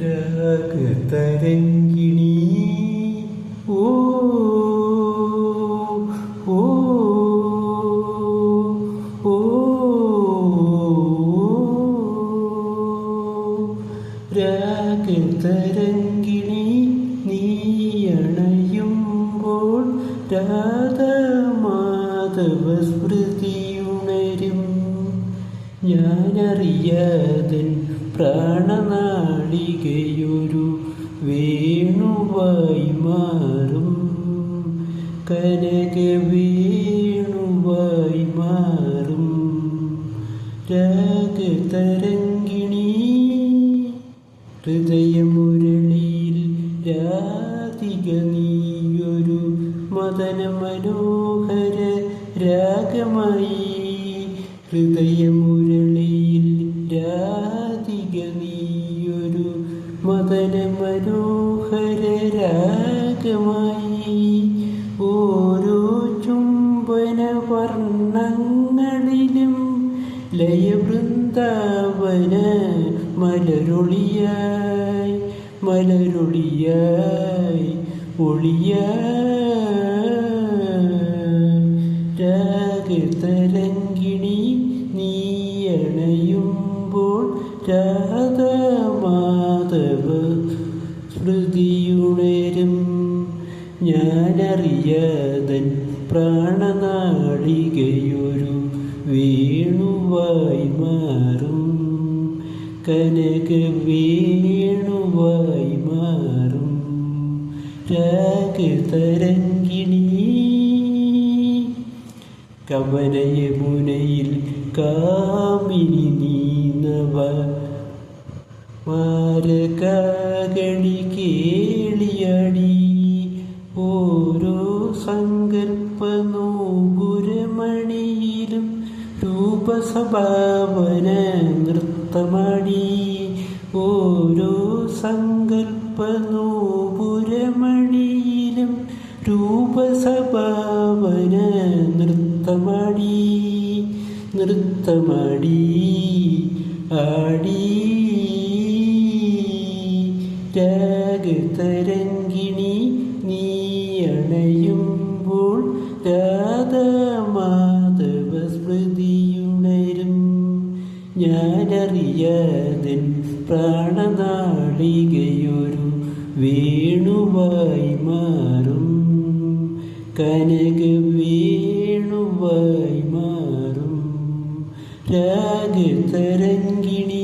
രാഗതരംഗിണി ഓ ഓ ഓ രാഗതരംഗിണി നീയണയുമ്പോൾ രാധമാധവ സ്മൃതിയുണരും ഞാനറിയാതൻ പ്രാണനാളികയൊരു വേണുവായി മാറും. കനക വേണുവായി മാറും. രാഗതരംഗിണി ഹൃദയമുരളിയിൽ രാധിക നീയൊരു മദന മനോഹര രാഗമായി ഹൃദയമുരളിയിൽ മദന മനോഹര രാഗമായി. ഓരോ ചുംബന വർണങ്ങളിലും ലയവൃന്ദാവന മലരൊളിയായി മലരൊളിയായി ഒളിയായി. രാഗതരംഗിണി സ്മൃതിയുണരും. ഞാനറിയാതൻ പ്രാണനാഴികയൊരു വേണുവായി മാറും. കനക വേണുവായി മാറും. രാഗതരങ്കിണി കവനയമുനയിൽ കാമിനി നീനവ. മാരകാകളി കേളിയടി. ഓരോ സങ്കൽപ്പ നോപുരമണിയിലും രൂപസഭാവന നൃത്തമടി. ഓരോ സങ്കൽപ്പ നോപുരമണിയിലും രൂപസഭാവന നൃത്തമടി. നൃത്തമടി. ആടി രാഗതരംഗിണി നീയണയുമ്പോൾ രാധമാധവ സ്മൃതിയുണരും ഞാനറിയാതൻ പ്രാണനാളികയൊരു വേണുവായി മാറും. കനക വേണുവായി മാറും. രാഗതരംഗിണി